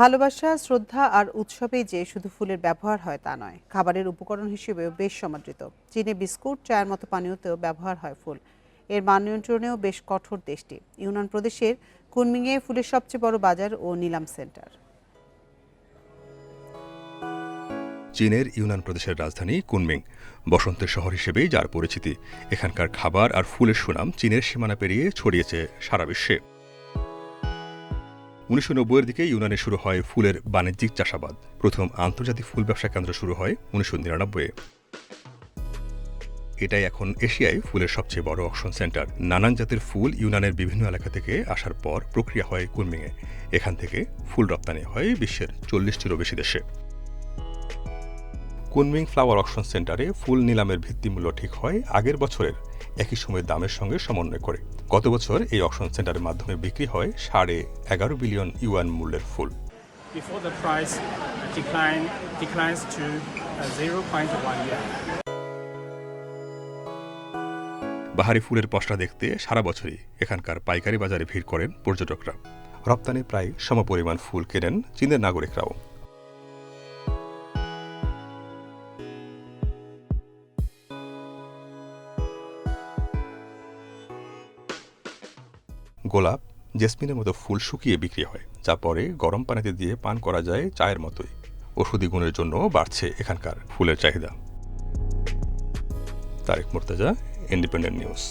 ভালোবাসা, শ্রদ্ধা আর উৎসবেই যে শুধু ফুলের ব্যবহার হয় তা নয়, খাবারের উপকরণ হিসেবেও বেশ সমাদৃত। চীনে বিস্কুট, চায়ের মতো পানীয়তেও ব্যবহার হয় ফুল। এর মান নিয়ন্ত্রণেও বেশ কঠোর দেশটি। ইউনান প্রদেশের কুনমিংয়ে ফুলের সবচেয়ে বড় বাজার ও নিলাম সেন্টার। চীনের ইউনান প্রদেশের রাজধানী কুনমিং, বসন্তের শহর হিসেবেই যার পরিচিতি। এখানকার খাবার আর ফুলের সুনাম চীনের সীমানা পেরিয়ে ছড়িয়েছে সারা বিশ্বে। উনিশশো নব্বইয়ের দিকে ইউনানে শুরু হয় ফুলের বাণিজ্যিক চাষাবাদ। প্রথম আন্তর্জাতিক ফুল ব্যবসা কেন্দ্র শুরু হয় উনিশশো নিরানব্বইয়ে। এটাই এখন এশিয়ায় ফুলের সবচেয়ে বড় অকশন সেন্টার নানান জাতের ফুল ইউনানের বিভিন্ন এলাকা থেকে আসার পর প্রক্রিয়া হয় কুলমিংয়ে এখান থেকে ফুল রপ্তানি হয় বিশ্বের চল্লিশটিরও বেশি দেশে। কুনমিং ফ্লাওয়ার অকশন সেন্টারে ফুল নিলামের ভিত্তিমূল্য ঠিক হয় আগের বছরের একই সময়ের দামের সঙ্গে সমন্বয় করে। গত বছর এই অকশন সেন্টারের মাধ্যমে বিক্রি হয় সাড়ে এগারো বিলিয়ন ইউয়ান মূল্যের ফুল। Before the price decline declines to uh, 0.1 yuan. বাহারি ফুলের পসরা দেখতে সারা বছরই এখানকার পাইকারি বাজারে ভিড় করেন পর্যটকরা। রপ্তানি প্রায় সমপরিমাণ ফুল কেনেন চীনের নাগরিকরাও। গোলাপ জেসমিনের মতো ফুল শুকিয়ে বিক্রি হয়, যা পরে গরম পানিতে দিয়ে পান করা যায় চায়ের মতোই। ওষুধি গুণের জন্য বাড়ছে এখানকার ফুলের চাহিদা। Tarique Murtaza independent news